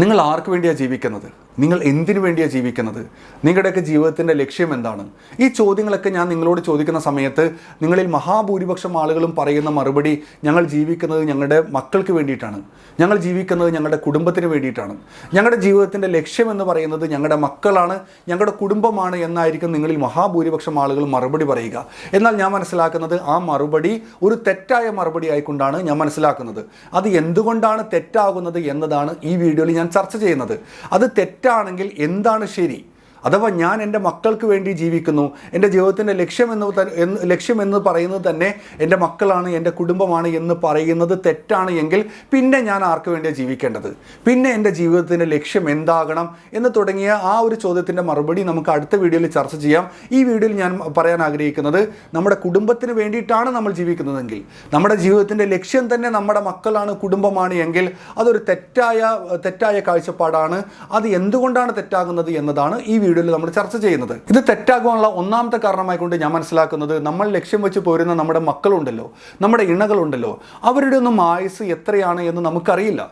നിങ്ങൾ ആർക്ക് വേണ്ടിയാണ് ജീവിക്കുന്നത്? നിങ്ങൾ എന്തിനു വേണ്ടിയാണ് ജീവിക്കുന്നത്? നിങ്ങളുടെയൊക്കെ ജീവിതത്തിന്റെ ലക്ഷ്യം എന്താണ്? ഈ ചോദ്യങ്ങളൊക്കെ ഞാൻ നിങ്ങളോട് ചോദിക്കുന്ന സമയത്ത് നിങ്ങളിൽ മഹാഭൂരിപക്ഷം ആളുകളും പറയുന്ന മറുപടി ഞങ്ങൾ ജീവിക്കുന്നത് ഞങ്ങളുടെ മക്കൾക്ക് വേണ്ടിയിട്ടാണ്. ഞങ്ങൾ ജീവിക്കുന്നത് ഞങ്ങളുടെ കുടുംബത്തിന് വേണ്ടിയിട്ടാണ്. ഞങ്ങളുടെ ജീവിതത്തിന്റെ ലക്ഷ്യം എന്ന് പറയുന്നത് ഞങ്ങളുടെ മക്കളാണ് ഞങ്ങളുടെ കുടുംബമാണ് എന്നായിരിക്കും നിങ്ങളിൽ മഹാഭൂരിപക്ഷം ആളുകൾ മറുപടി പറയുക. എന്നാൽ ഞാൻ മനസ്സിലാക്കുന്നത് ആ മറുപടി ഒരു തെറ്റായ മറുപടി ആയിക്കൊണ്ടാണ് ഞാൻ മനസ്സിലാക്കുന്നത്. അത് എന്തുകൊണ്ടാണ് തെറ്റാകുന്നത് എന്നതാണ് ഈ വീഡിയോയിൽ ഞാൻ ചർച്ച ചെയ്യുന്നത്. അത് തെറ്റാണെങ്കിൽ എന്താണ് ശരി? അഥവാ ഞാൻ എന്റെ മക്കൾക്ക് വേണ്ടി ജീവിക്കുന്നു എന്റെ ജീവിതത്തിന്റെ ലക്ഷ്യമെന്ന് എന്ന് ലക്ഷ്യം എന്ന് പറയുന്നത് തന്നെ എന്റെ മക്കളാണ് എന്റെ കുടുംബമാണ് എന്ന് പറയുന്നത് തെറ്റാണ് എങ്കിൽ പിന്നെ ഞാൻ ആർക്ക് വേണ്ടിയാണ് ജീവിക്കേണ്ടത്? പിന്നെ എന്റെ ജീവിതത്തിന്റെ ലക്ഷ്യം എന്താകണം? എന്ന് തുടങ്ങിയ ആ ഒരു ചോദ്യത്തിന്റെ മറുപടി നമുക്ക് അടുത്ത വീഡിയോയിൽ ചർച്ച ചെയ്യാം. ഈ വീഡിയോയിൽ ഞാൻ പറയാൻ ആഗ്രഹിക്കുന്നത് നമ്മുടെ കുടുംബത്തിന് വേണ്ടിയിട്ടാണ് നമ്മൾ ജീവിക്കുന്നതെങ്കിൽ നമ്മുടെ ജീവിതത്തിന്റെ ലക്ഷ്യം തന്നെ നമ്മുടെ മക്കളാണ് കുടുംബമാണ് എങ്കിൽ അതൊരു തെറ്റായ തെറ്റായ കാഴ്ചപ്പാടാണ്. അത് എന്തുകൊണ്ടാണ് തെറ്റാകുന്നത് എന്നതാണ് ഈ വീഡിയോയിൽ നമ്മൾ ചർച്ച ചെയ്യുന്നത്. ഇത് തെറ്റാകാനുള്ള ഒന്നാമത്തെ കാരണമായിക്കൊണ്ട് ഞാൻ മനസ്സിലാക്കുന്നത് നമ്മൾ ലക്ഷ്യം വെച്ച് പോരുന്ന നമ്മുടെ മക്കളുണ്ടല്ലോ നമ്മുടെ ഇണകളുണ്ടല്ലോ അവരുടെ ഒന്നും ആയുസ് എത്രയാണ് എന്ന് നമുക്കറിയില്ല.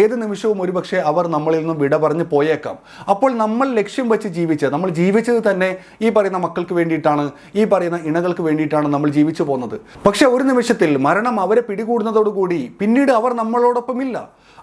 ഏത് നിമിഷവും ഒരുപക്ഷെ അവർ നമ്മളിൽ നിന്നും വിട പറഞ്ഞ് പോയേക്കാം. അപ്പോൾ നമ്മൾ ലക്ഷ്യം വെച്ച് ജീവിച്ച് നമ്മൾ ജീവിച്ചത് തന്നെ ഈ പറയുന്ന മക്കൾക്ക് വേണ്ടിയിട്ടാണ് ഈ പറയുന്ന ഇണകൾക്ക് വേണ്ടിയിട്ടാണ് നമ്മൾ ജീവിച്ചു പോകുന്നത്. പക്ഷെ ഒരു നിമിഷത്തിൽ മരണം അവരെ പിടികൂടുന്നതോടുകൂടി പിന്നീട് അവർ നമ്മളോടൊപ്പം ഇല്ല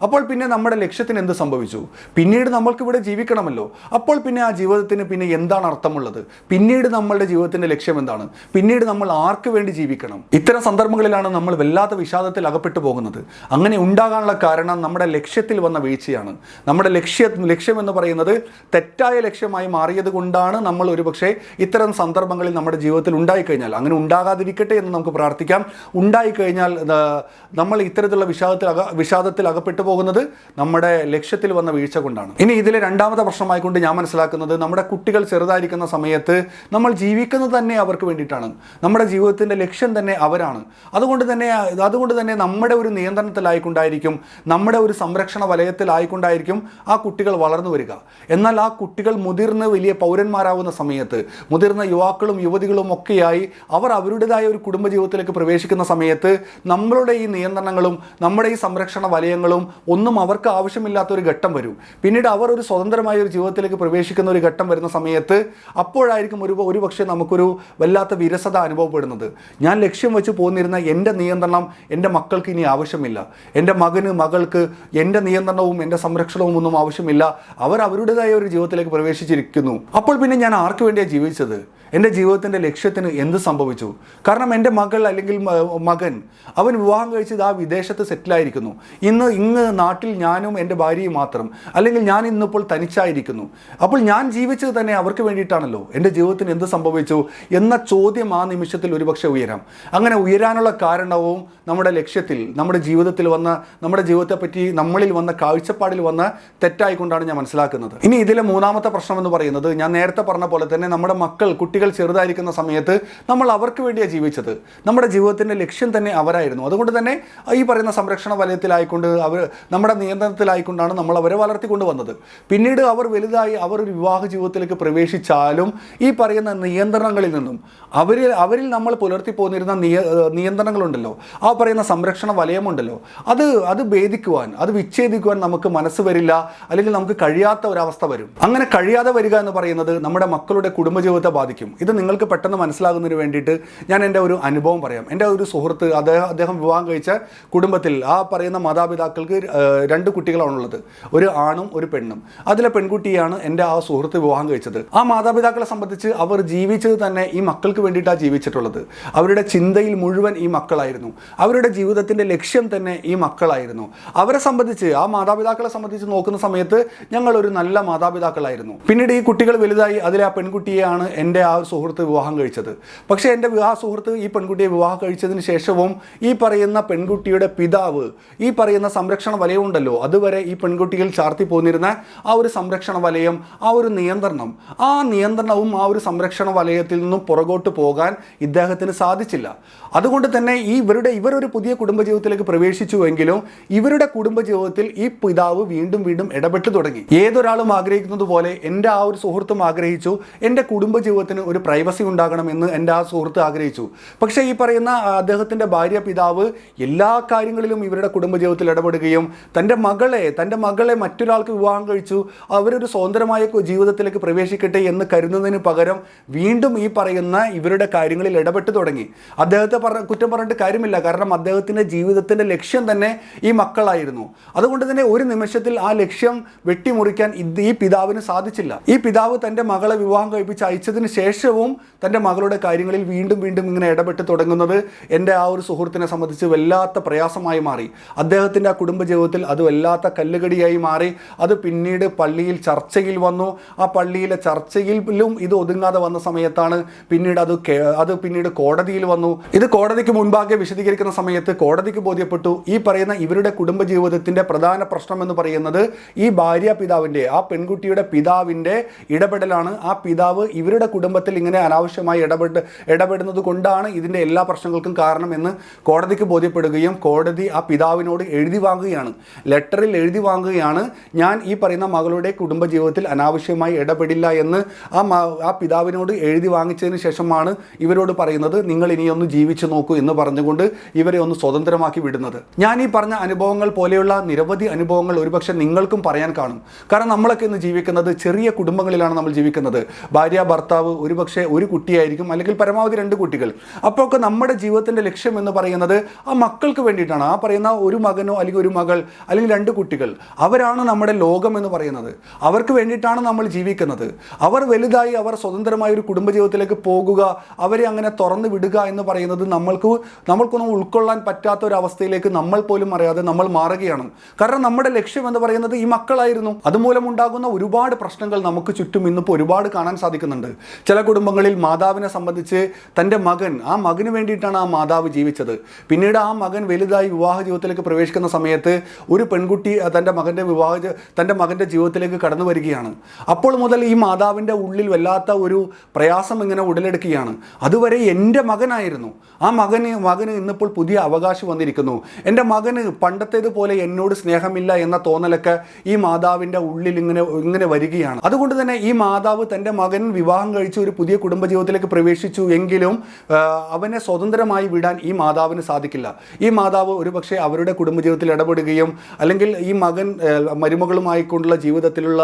അപ്പോൾ പിന്നെ നമ്മുടെ ലക്ഷ്യത്തിന് എന്ത് സംഭവിച്ചു? പിന്നീട് നമ്മൾക്ക് ഇവിടെ ജീവിക്കണമല്ലോ. അപ്പോൾ പിന്നെ ആ ജീവിതത്തിന് പിന്നെ എന്താണ് അർത്ഥമുള്ളത്? പിന്നീട് നമ്മളുടെ ജീവിതത്തിന്റെ ലക്ഷ്യം എന്താണ്? പിന്നീട് നമ്മൾ ആർക്ക് വേണ്ടി ജീവിക്കണം? ഇത്തരം സന്ദർഭങ്ങളിലാണ് നമ്മൾ വല്ലാത്ത വിഷാദത്തിൽ അകപ്പെട്ടു പോകുന്നത്. അങ്ങനെ ഉണ്ടാകാനുള്ള കാരണം നമ്മുടെ ലക്ഷ്യത്തിൽ വന്ന വീഴ്ചയാണ്. നമ്മുടെ ലക്ഷ്യ ലക്ഷ്യം എന്ന് പറയുന്നത് തെറ്റായ ലക്ഷ്യമായി മാറിയത് കൊണ്ടാണ് നമ്മൾ ഒരുപക്ഷെ ഇത്തരം സന്ദർഭങ്ങളിൽ നമ്മുടെ ജീവിതത്തിൽ ഉണ്ടായിക്കഴിഞ്ഞാൽ. അങ്ങനെ ഉണ്ടാകാതിരിക്കട്ടെ എന്ന് നമുക്ക് പ്രാർത്ഥിക്കാം. ഉണ്ടായിക്കഴിഞ്ഞാൽ നമ്മൾ ഇത്തരത്തിലുള്ള വിഷാദത്തിൽ അക വിഷാദത്തിൽ അകപ്പെട്ടു പോകുന്നത് നമ്മുടെ ലക്ഷ്യത്തിൽ വന്ന വീഴ്ച കൊണ്ടാണ്. ഇനി ഇതിലെ രണ്ടാമത്തെ പ്രശ്നമായിക്കൊണ്ട് ഞാൻ മനസ്സിലാക്കുന്നത് നമ്മുടെ കുട്ടികൾ ചെറുതായിരിക്കുന്ന സമയത്ത് നമ്മൾ ജീവിക്കുന്നത് തന്നെ അവർക്ക് വേണ്ടിയിട്ടാണ്. നമ്മുടെ ജീവിതത്തിന്റെ ലക്ഷ്യം തന്നെ അവരാണ്. അതുകൊണ്ട് തന്നെ അതുകൊണ്ട് തന്നെ നമ്മുടെ ഒരു നിയന്ത്രണത്തിലായിക്കൊണ്ടായിരിക്കും നമ്മുടെ ഒരു സംരക്ഷണ വലയത്തിലായിക്കൊണ്ടായിരിക്കും ആ കുട്ടികൾ വളർന്നു വരിക. എന്നാൽ ആ കുട്ടികൾ മുതിർന്ന് വലിയ പൗരന്മാരാവുന്ന സമയത്ത് മുതിർന്ന യുവാക്കളും യുവതികളും ഒക്കെയായി അവർ അവരുടേതായ ഒരു കുടുംബ ജീവിതത്തിലേക്ക് പ്രവേശിക്കുന്ന സമയത്ത് നമ്മളുടെ ഈ നിയന്ത്രണങ്ങളും നമ്മുടെ ഈ സംരക്ഷണ വലയങ്ങളും ഒന്നും അവർക്ക് ആവശ്യമില്ലാത്ത ഒരു ഘട്ടം വരും. പിന്നീട് അവർ ഒരു സ്വതന്ത്രമായ ഒരു ജീവിതത്തിലേക്ക് പ്രവേശിക്കുന്ന ഒരു ഘട്ടം വരുന്ന സമയത്ത് അപ്പോഴായിരിക്കും ഒരു ഒരുപക്ഷെ നമുക്കൊരു വല്ലാത്ത വിരസത അനുഭവപ്പെടുന്നത്. ഞാൻ ലക്ഷ്യം വെച്ച് പോന്നിരുന്ന എന്റെ നിയന്ത്രണം എന്റെ മക്കൾക്ക് ഇനി ആവശ്യമില്ല. എന്റെ മകന് മകൾക്ക് എന്റെ നിയന്ത്രണവും എന്റെ സംരക്ഷണവും ഒന്നും ആവശ്യമില്ല. അവർ അവരുടേതായ ഒരു ജീവിതത്തിലേക്ക് പ്രവേശിച്ചിരിക്കുന്നു. അപ്പോൾ പിന്നെ ഞാൻ ആർക്ക് വേണ്ടിയാണ് ജീവിച്ചത്? എന്റെ ജീവിതത്തിന്റെ ലക്ഷ്യത്തിന് എന്ത് സംഭവിച്ചു? കാരണം എന്റെ മകൾ അല്ലെങ്കിൽ മകൻ അവൻ വിവാഹം കഴിച്ചത് ആ വിദേശത്ത് സെറ്റിലായിരിക്കുന്നു. ഇന്ന് ഇങ്ങ് നാട്ടിൽ ഞാനും എന്റെ ഭാര്യയും മാത്രം. അല്ലെങ്കിൽ ഞാൻ ഇന്നിപ്പോൾ തനിച്ചായിരിക്കുന്നു. അപ്പോൾ ഞാൻ ജീവിച്ചത് തന്നെ അവർക്ക് വേണ്ടിയിട്ടാണല്ലോ. എന്റെ ജീവിതത്തിന് എന്ത് സംഭവിച്ചു? എന്ന ചോദ്യം ആ നിമിഷത്തിൽ ഒരുപക്ഷെ ഉയരാം. അങ്ങനെ ഉയരാനുള്ള കാരണവും നമ്മുടെ ലക്ഷ്യത്തിൽ നമ്മുടെ ജീവിതത്തിൽ വന്ന നമ്മുടെ ജീവിതത്തെ പറ്റി നമ്മളിൽ വന്ന കാഴ്ചപ്പാടിൽ വന്ന തെറ്റായിക്കൊണ്ടാണ് ഞാൻ മനസ്സിലാക്കുന്നത്. ഇനി ഇതിലെ മൂന്നാമത്തെ പ്രശ്നം എന്ന് പറയുന്നത് ഞാൻ നേരത്തെ പറഞ്ഞ പോലെ തന്നെ നമ്മുടെ മക്കൾ കുട്ടികൾ ചെറുതായിരിക്കുന്ന സമയത്ത് നമ്മൾ അവർക്ക് വേണ്ടിയാണ് ജീവിച്ചത്. നമ്മുടെ ജീവിതത്തിന്റെ ലക്ഷ്യം തന്നെ അവരായിരുന്നു. അതുകൊണ്ട് തന്നെ ഈ പറയുന്ന സംരക്ഷണ വലയത്തിലായിക്കൊണ്ട് അവർ നമ്മുടെ നിയന്ത്രണത്തിലായിക്കൊണ്ടാണ് നമ്മൾ അവരെ വളർത്തിക്കൊണ്ട് വന്നത്. പിന്നീട് അവർ വലുതായി അവർ ഒരു വിവാഹ ജീവിതത്തിലേക്ക് പ്രവേശിച്ചാലും ഈ പറയുന്ന നിയന്ത്രണങ്ങളിൽ നിന്നും അവരിൽ അവരിൽ നമ്മൾ പുലർത്തി പോന്നിരുന്ന നിയ നിയന്ത്രണങ്ങളുണ്ടല്ലോ. ആ പറയുന്ന സംരക്ഷണ വലയമുണ്ടല്ലോ. അത് അത് ഭേദിക്കുവാൻ അത് വിച്ഛേദിക്കുവാൻ നമുക്ക് മനസ്സ് വരില്ല. അല്ലെങ്കിൽ നമുക്ക് കഴിയാത്ത ഒരവസ്ഥ വരും. അങ്ങനെ കഴിയാതെ വരിക എന്ന് പറയുന്നത് നമ്മുടെ മക്കളുടെ കുടുംബജീവിതത്തെ ബാധിക്കും. ഇത് നിങ്ങൾക്ക് പെട്ടെന്ന് മനസ്സിലാകുന്നതിന് വേണ്ടിയിട്ട് ഞാൻ എന്റെ ഒരു അനുഭവം പറയാം. എന്റെ ഒരു സുഹൃത്ത് അദ്ദേഹം അദ്ദേഹം വിവാഹം കഴിച്ച കുടുംബത്തിൽ ആ പറയുന്ന മാതാപിതാക്കൾക്ക് രണ്ട് കുട്ടികളാണുള്ളത്. ഒരു ആണും ഒരു പെണ്ണും. അതിലെ പെൺകുട്ടിയാണ് എന്റെ ആ സുഹൃത്ത് വിവാഹം കഴിച്ചത്. ആ മാതാപിതാക്കളെ സംബന്ധിച്ച് അവർ ജീവിച്ചത് തന്നെ ഈ മക്കൾക്ക് വേണ്ടിയിട്ടാണ് ജീവിച്ചിട്ടുള്ളത്. അവരുടെ ചിന്തയിൽ മുഴുവൻ ഈ മക്കളായിരുന്നു. അവരുടെ ജീവിതത്തിന്റെ ലക്ഷ്യം തന്നെ ഈ മക്കളായിരുന്നു. അവരെ സംബന്ധിച്ച് ആ മാതാപിതാക്കളെ സംബന്ധിച്ച് നോക്കുന്ന സമയത്ത് ഞങ്ങൾ ഒരു നല്ല മാതാപിതാക്കളായിരുന്നു. പിന്നീട് ഈ കുട്ടികൾ വലുതായി അതിലെ ആ പെൺകുട്ടിയെയാണ് എന്റെ ആ സുഹൃത്ത് വിവാഹം കഴിച്ചത്. പക്ഷേ എന്റെ വിവാഹ സുഹൃത്ത് ഈ പെൺകുട്ടിയെ വിവാഹം കഴിച്ചതിന് ശേഷവും ഈ പറയുന്ന പെൺകുട്ടിയുടെ പിതാവ് ഈ പറയുന്ന സംരക്ഷണ വലയമുണ്ടല്ലോ അതുവരെ ഈ പെൺകുട്ടിയിൽ ചാർത്തി പോന്നിരുന്ന ആ ഒരു സംരക്ഷണ വലയം ആ ഒരു നിയന്ത്രണം ആ നിയന്ത്രണവും ആ ഒരു സംരക്ഷണ വലയത്തിൽ നിന്നും പുറകോട്ട് പോകാൻ ഇദ്ദേഹത്തിന് സാധിച്ചില്ല. അതുകൊണ്ട് തന്നെ ഈ ഇവരുടെ ഇവരൊരു പുതിയ കുടുംബജീവിതത്തിലേക്ക് പ്രവേശിച്ചുവെങ്കിലും ഇവരുടെ കുടുംബജീവിതത്തിൽ ഈ പിതാവ് വീണ്ടും വീണ്ടും ഇടപെട്ടു തുടങ്ങി. ഏതൊരാളും ആഗ്രഹിക്കുന്നത് പോലെ എന്റെ ആ ഒരു സുഹൃത്തും ആഗ്രഹിച്ചു എന്റെ കുടുംബജീവിതത്തിന് ഒരു പ്രൈവസി ഉണ്ടാകണമെന്ന് എന്റെ ആ സുഹൃത്ത് ആഗ്രഹിച്ചു. പക്ഷേ ഈ പറയുന്ന അദ്ദേഹത്തിന്റെ ഭാര്യ പിതാവ് എല്ലാ കാര്യങ്ങളിലും ഇവരുടെ കുടുംബജീവിതത്തിൽ ഇടപെടുകയും തന്റെ മകളെ തന്റെ മകളെ മറ്റൊരാൾക്ക് വിവാഹം കഴിച്ചു അവരൊരു സ്വതന്ത്രമായ ജീവിതത്തിലേക്ക് പ്രവേശിക്കട്ടെ എന്ന് കരുതുന്നതിന് പകരം വീണ്ടും ഈ പറയുന്ന ഇവരുടെ കാര്യങ്ങളിൽ ഇടപെട്ട് തുടങ്ങി. അദ്ദേഹത്തെ പറ കുറ്റം പറഞ്ഞിട്ട് കാര്യമില്ല. കാരണം അദ്ദേഹത്തിന്റെ ജീവിതത്തിന്റെ ലക്ഷ്യം തന്നെ ഈ മക്കളായിരുന്നു. അതുകൊണ്ട് തന്നെ ഒരു നിമിഷത്തിൽ ആ ലക്ഷ്യം വെട്ടിമുറിക്കാൻ ഈ പിതാവിന് സാധിച്ചില്ല. ഈ പിതാവ് തന്റെ മകളെ വിവാഹം കഴിപ്പിച്ച് അയച്ചതിന് ശേഷവും തന്റെ മകളുടെ കാര്യങ്ങളിൽ വീണ്ടും വീണ്ടും ഇങ്ങനെ ഇടപെട്ട് തുടങ്ങുന്നത് എന്റെ ആ ഒരു സുഹൃത്തിനെ സംബന്ധിച്ച് വല്ലാത്ത പ്രയാസമായി മാറി. അദ്ദേഹത്തിന്റെ ആ കുടുംബജീവിതത്തിൽ അത് വല്ലാത്ത കല്ലുകടിയായി മാറി. അത് പിന്നീട് പള്ളിയിൽ ചർച്ചയിൽ വന്നു. ആ പള്ളിയിലെ ചർച്ചയിലും ഇത് ഒതുങ്ങാതെ വന്ന സമയത്താണ് പിന്നീട് അത് അത് പിന്നീട് കോടതിയിൽ വന്നു. ഇത് കോടതിക്ക് മുൻപാകെ വിശദീകരിക്കുന്ന സമയത്ത് കോടതിക്ക് ബോധ്യപ്പെട്ടു. ഈ പറയുന്ന ഇവരുടെ കുടുംബജീവിതത്തിന്റെ പ്രധാന പ്രശ്നം എന്ന് പറയുന്നത് ഈ ഭാര്യ പിതാവിന്റെ ആ പെൺകുട്ടിയുടെ പിതാവിന്റെ ഇടപെടലാണ്. ആ പിതാവ് ഇവരുടെ കുടുംബത്തിൽ ഇങ്ങനെ അനാവശ്യമായി ഇടപെട്ട് ഇടപെടുന്നത് കൊണ്ടാണ് ഇതിന്റെ എല്ലാ പ്രശ്നങ്ങൾക്കും കാരണമെന്ന് കോടതിക്ക് ബോധ്യപ്പെടുകയും കോടതി ആ പിതാവിനോട് എഴുതി വാങ്ങുകയാണ്. ലെറ്ററിൽ എഴുതി വാങ്ങുകയാണ്. ഞാൻ ഈ പറയുന്ന മകളുടെ കുടുംബജീവിതത്തിൽ അനാവശ്യമായി ഇടപെടില്ല എന്ന് ആ ആ പിതാവിനോട് എഴുതി വാങ്ങിച്ചതിന് ശേഷമാണ് ഇവരോട് പറയുന്നത്. നിങ്ങൾ ഇനിയൊന്ന് ജീവിച്ചു നോക്കൂ എന്ന് പറഞ്ഞുകൊണ്ട് ഇവരെ ഒന്ന് സ്വതന്ത്രമാക്കി വിടുന്നത്. ഞാൻ ഈ പറഞ്ഞ അനുഭവങ്ങൾ പോലെയുള്ള നിരവധി അനുഭവങ്ങൾ ഒരുപക്ഷെ നിങ്ങൾക്കും പറയാൻ കാണും. കാരണം നമ്മളൊക്കെ ഇന്ന് ജീവിക്കുന്നത് ചെറിയ കുടുംബങ്ങളിലാണ് നമ്മൾ ജീവിക്കുന്നത്. ഭാര്യ ഭർത്താവ് ഒരുപക്ഷെ ഒരു കുട്ടിയായിരിക്കും അല്ലെങ്കിൽ പരമാവധി രണ്ട് കുട്ടികൾ. അപ്പോഴൊക്കെ നമ്മുടെ ജീവിതത്തിന്റെ ലക്ഷ്യം എന്ന് പറയുന്നത് ആ മക്കൾക്ക് വേണ്ടിയിട്ടാണ്. ആ പറയുന്ന ഒരു മകനോ അല്ലെങ്കിൽ ഒരു മകൾ അല്ലെങ്കിൽ രണ്ട് കുട്ടികൾ അവരാണ് നമ്മുടെ ലോകം എന്ന് പറയുന്നത്. അവർക്ക് വേണ്ടിയിട്ടാണ് നമ്മൾ ജീവിക്കുന്നത്. അവർ വലുതായി അവർ സ്വതന്ത്രമായ ഒരു കുടുംബജീവിതത്തിലേക്ക് പോകുക അവരെ അങ്ങനെ തുറന്നു വിടുക എന്ന് പറയുന്നത് നമ്മൾക്ക് നമ്മൾക്കൊന്നും ഉൾക്കൊള്ളാൻ പറ്റാത്ത ഒരു അവസ്ഥയിലേക്ക് നമ്മൾ പോലും അറിയാതെ നമ്മൾ മാറുകയാണ്. കാരണം നമ്മുടെ ലക്ഷ്യം എന്ന് പറയുന്നത് ഈ മക്കളായിരുന്നു. അതുമൂലം ഉണ്ടാകുന്ന ഒരുപാട് പ്രശ്നങ്ങൾ നമുക്ക് ചുറ്റും ഇന്നിപ്പോൾ ഒരുപാട് കാണാൻ സാധിക്കുന്നുണ്ട്. ചില കുടുംബങ്ങളിൽ മാതാവിനെ സംബന്ധിച്ച് തന്റെ മകൻ ആ മകന് വേണ്ടിയിട്ടാണ് ആ മാതാവ് ജീവിച്ചത്. പിന്നീട് ആ മകൻ വലുതായി വിവാഹ ജീവിതത്തിലേക്ക് പ്രവേശിക്കുന്ന സമയത്ത് ഒരു പെൺകുട്ടി തന്റെ മകന്റെ വിവാഹ തന്റെ മകന്റെ ജീവിതത്തിലേക്ക് കടന്നു വരികയാണ്. അപ്പോൾ മുതൽ ഈ മാതാവിന്റെ ഉള്ളിൽ വല്ലാത്ത ഒരു പ്രയാസം ഇങ്ങനെ ഉടലെടുക്കുകയാണ്. അതുവരെ എന്റെ മകനായിരുന്നു. ആ മകന് മകന് ഇന്നിപ്പോൾ പുതിയ അവകാശം വന്നിരിക്കുന്നു. എന്റെ മകന് പണ്ടത്തേതുപോലെ എന്നോട് സ്നേഹമില്ല എന്ന തോന്നലൊക്കെ ഈ മാതാവിന്റെ ഉള്ളിൽ ഇങ്ങനെ ഇങ്ങനെ വരികയാണ്. അതുകൊണ്ട് തന്നെ ഈ മാതാവ് തന്റെ മകൻ വിവാഹം കഴിച്ച് ഒരു പുതിയ കുടുംബജീവിതത്തിലേക്ക് പ്രവേശിച്ചു എങ്കിലും അവനെ സ്വതന്ത്രമായി വിടാൻ ഈ മാതാവിന് സാധിക്കില്ല. ഈ മാതാവ് ഒരുപക്ഷെ അവരുടെ കുടുംബജീവിതത്തിൽ ഇടപെടുകയും അല്ലെങ്കിൽ ഈ മകൻ മരുമകളുമായിക്കൊണ്ടുള്ള ജീവിതത്തിലുള്ള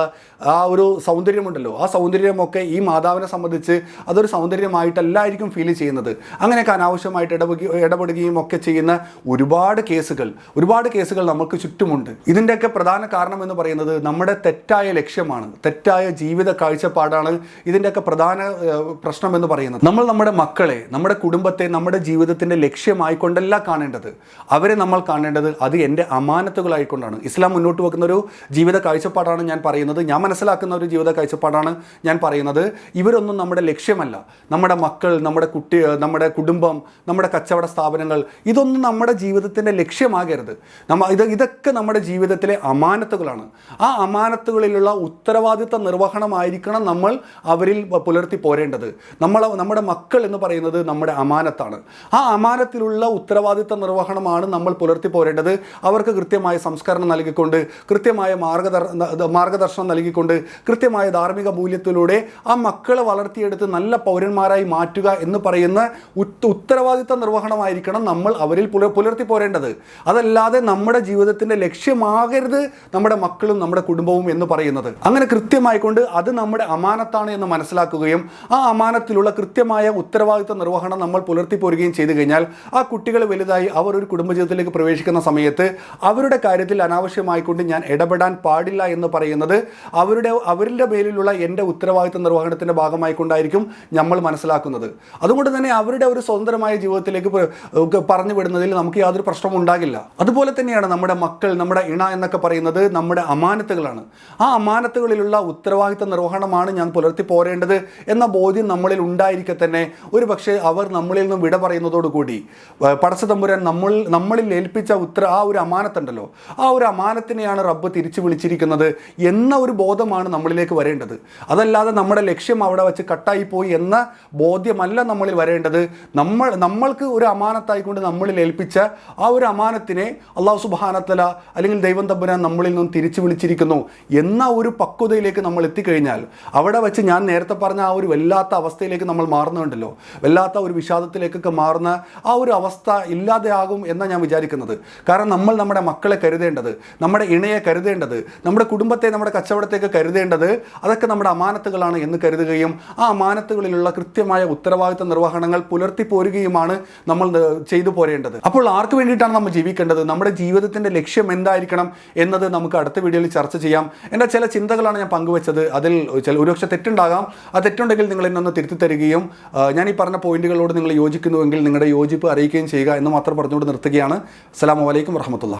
ആ ഒരു സൗന്ദര്യമുണ്ടല്ലോ. ആ സൗന്ദര്യമൊക്കെ ഈ മാതാവിനെ സംബന്ധിച്ച് അതൊരു സൗന്ദര്യമായിട്ടല്ലായിരിക്കും ഫീൽ ചെയ്യുന്നത്. അങ്ങനെയൊക്കെ അനാവശ്യമായിട്ട് ഇടപെടുകയും ഇടപെടുകയും ഒക്കെ ചെയ്യുന്ന ഒരുപാട് കേസുകൾ ഒരുപാട് കേസുകൾ നമുക്ക് ചുറ്റുമുണ്ട്. ഇതിന്റെയൊക്കെ പ്രധാന കാരണം എന്ന് പറയുന്നത് നമ്മുടെ തെറ്റായ ലക്ഷ്യമാണ്. തെറ്റായ ജീവിത കാഴ്ചപ്പാടാണ് ഇതിന്റെയൊക്കെ പ്രധാന പ്രശ്നം എന്ന് പറയുന്നത്. നമ്മൾ നമ്മുടെ മക്കളെ നമ്മുടെ കുടുംബത്തെ നമ്മുടെ ജീവിതത്തിന്റെ ലക്ഷ്യമായിക്കൊണ്ടല്ല കാണേണ്ടത്. അവരെ നമ്മൾ കാണേണ്ടത് അത് എന്റെ അമാനത്തുകളായിക്കൊണ്ടാണ്. ഇസ്ലാം മുന്നോട്ട് വെക്കുന്ന ഒരു ജീവിത കാഴ്ചപ്പാടാണ് ഞാൻ പറയുന്നത്. ഞാൻ മനസ്സിലാക്കുന്ന ഒരു ജീവിത കാഴ്ചപ്പാടാണ് ഞാൻ പറയുന്നത്. ഇവരൊന്നും നമ്മുടെ ലക്ഷ്യമല്ല. നമ്മുടെ മക്കൾ നമ്മുടെ കുട്ടി നമ്മുടെ കുടുംബം നമ്മുടെ കച്ചവട സ്ഥാപനങ്ങൾ ഇതൊന്നും നമ്മുടെ ജീവിതത്തിന്റെ ലക്ഷ്യമാകരുത്. നമ്മ ഇത് ഇതൊക്കെ നമ്മുടെ ജീവിതത്തിലെ അമാനത്തുകളാണ്. ആ അമാനത്തുകളിലുള്ള ഉത്തരവാദിത്ത നിർവഹണമായിരിക്കണം നമ്മൾ അവരിൽ പുലർത്തി പോരേണ്ടത്. നമ്മൾ നമ്മുടെ മക്കൾ എന്ന് പറയുന്നത് നമ്മുടെ അമാനത്താണ്. ആ അമാനത്തിലുള്ള ഉത്തരവാദിത്ത നിർവഹണമാണ് നമ്മൾ പുലർത്തി പോരേണ്ടത്. അവർക്ക് കൃത്യമായ സംസ്കരണം നൽകിക്കൊണ്ട് കൃത്യമായ മാർഗദർ മാർഗദർശനം നൽകിക്കൊണ്ട് കൃത്യമായ ധാർമ്മിക മൂല്യത്തിലൂടെ ആ മക്കളെ വളർത്തിയെടുത്ത് നല്ല പൗരന്മാരായി മാറ്റുക എന്ന് പറയുന്ന ഉത്തരവാദിത്ത നിർവഹണമായിരിക്കണം നമ്മൾ അവരിൽ പുല- പുലർത്തി പോരേണ്ടത്. അതല്ലാതെ നമ്മുടെ ജീവിതത്തിന്റെ ലക്ഷ്യമാകരുത് നമ്മുടെ മക്കളും നമ്മുടെ കുടുംബവും എന്ന് പറയുന്നത്. അങ്ങനെ കൃത്യമായിക്കൊണ്ട് അത് നമ്മുടെ അമാനത്താണ് എന്ന് മനസ്സിലാക്കുകയും ആ അമാനത്തിലുള്ള കൃത്യമായ ഉത്തരവാദിത്ത നിർവഹണം നമ്മൾ പുലർത്തി പോരുകയും ചെയ്തു കഴിഞ്ഞാൽ ആ കുട്ടികൾ വലുതായി അവർ ഒരു കുടുംബജീവിതത്തിലേക്ക് പ്രവേശിക്കുന്ന സമയത്ത് അവരുടെ കാര്യത്തിൽ അനാവശ്യമായിക്കൊണ്ട് ഞാൻ ഇടപെടാൻ പാടില്ല എന്ന് പറയുന്നത് അവരുടെ അവരുടെ മേലിലുള്ള എന്റെ ഉത്തരവാദിത്ത നിർവഹണത്തിന്റെ ഭാഗമായിക്കൊണ്ടായിരിക്കും നമ്മൾ മനസ്സിലാക്കുന്നത്. അതുകൊണ്ട് തന്നെ അവരുടെ ഒരു സ്വതന്ത്രമായ ജീവിതത്തിലേക്ക് പറഞ്ഞു വിടുന്നതിൽ നമുക്ക് യാതൊരു പ്രശ്നവും ഉണ്ടാകില്ല. അതുപോലെ തന്നെയാണ് നമ്മുടെ മക്കൾ നമ്മുടെ ഇണ എന്നൊക്കെ പറയുന്നത് നമ്മുടെ അമാനത്തുകളാണ്. ആ അമാനത്തുകളിലുള്ള ഉത്തരവാദിത്ത നിർവഹണമാണ് ഞാൻ പുലർത്തി പോരേണ്ടത് എന്ന ബോധ്യം നമ്മളിൽ ഉണ്ടായിരിക്കെ തന്നെ. ഒരു പക്ഷേ അവർ നമ്മളിൽ നിന്നും വിട പറയുന്നതോടുകൂടി ഏർ തമ്പുരാൻ നമ്മൾ നമ്മളിൽ ഏൽപ്പിച്ച ഉത്തര ആ ഒരു അമാനത്തുണ്ടല്ലോ. ആ ഒരു അമാനത്തിനെയാണ് റബ്ബ് തിരിച്ചു വിളിച്ചിരിക്കുന്നത് എന്ന ഒരു ബോധമാണ് നമ്മളിലേക്ക് വരേണ്ടത്. അതല്ലാതെ നമ്മുടെ ലക്ഷ്യം അവിടെ വെച്ച് കട്ടായി പോയി എന്ന ബോധ്യമല്ല നമ്മളിൽ വരേണ്ടത്. നമ്മൾ നമ്മൾക്ക് ഒരു അമാനത്തായിക്കൊണ്ട് നമ്മളിൽ ഏൽപ്പിച്ച ആ ഒരു അമാനത്തിനെ അള്ളാഹു സുബാനത്തല അല്ലെങ്കിൽ ദൈവം തമ്പുരാൻ നമ്മളിൽ നിന്നും തിരിച്ചു വിളിച്ചിരിക്കുന്നു എന്ന ഒരു പക്വതയിലേക്ക് നമ്മൾ എത്തിക്കഴിഞ്ഞാൽ അവിടെ വെച്ച് ഞാൻ നേരത്തെ പറഞ്ഞ ആ ഒരു ഒരു വല്ലാത്ത അവസ്ഥയിലേക്ക് നമ്മൾ മാറുന്നുണ്ടല്ലോ. വല്ലാത്ത ഒരു വിഷാദത്തിലേക്കൊക്കെ മാറുന്ന ആ ഒരു അവസ്ഥ ഇല്ലാതെയാകും എന്നാണ് ഞാൻ വിചാരിക്കുന്നത്. കാരണം നമ്മൾ നമ്മുടെ മക്കളെ കരുതേണ്ടത് നമ്മുടെ ഇണയെ കരുതേണ്ടത് നമ്മുടെ കുടുംബത്തെ നമ്മുടെ കച്ചവടത്തേക്ക് കരുതേണ്ടത് അതൊക്കെ നമ്മുടെ അമാനത്തുകളാണ് എന്ന് കരുതുകയും ആ അമാനത്തുകളിലുള്ള കൃത്യമായ ഉത്തരവാദിത്ത നിർവഹണങ്ങൾ പുലർത്തി പോരുകയുമാണ് നമ്മൾ ചെയ്തു പോരേണ്ടത്. അപ്പോൾ ആർക്ക് വേണ്ടിയിട്ടാണ് നമ്മൾ ജീവിക്കേണ്ടത്? നമ്മുടെ ജീവിതത്തിന്റെ ലക്ഷ്യം എന്തായിരിക്കണം എന്നത് നമുക്ക് അടുത്ത വീഡിയോയിൽ ചർച്ച ചെയ്യാം. എന്റെ ചില ചിന്തകളാണ് ഞാൻ പങ്കുവച്ചത്. അതിൽ ചില ഒരുപക്ഷെ തെറ്റുണ്ടാകാം. ആ തെറ്റുണ്ടെങ്കിൽ നിങ്ങൾ എന്നെ ഒന്ന് തിരുത്തി തരികയും ഞാൻ ഈ പറഞ്ഞ പോയിന്റുകളോട് നിങ്ങൾ യോജിക്കുന്നുവെങ്കിൽ നിങ്ങളുടെ യോജിപ്പ് അറിയിക്കുകയും ചെയ്യുക എന്ന് മാത്രം പറഞ്ഞുകൊണ്ട് നിർത്തുകയാണ്. അസ്സാം വലൈക്കും വർഹമത്തുള്ള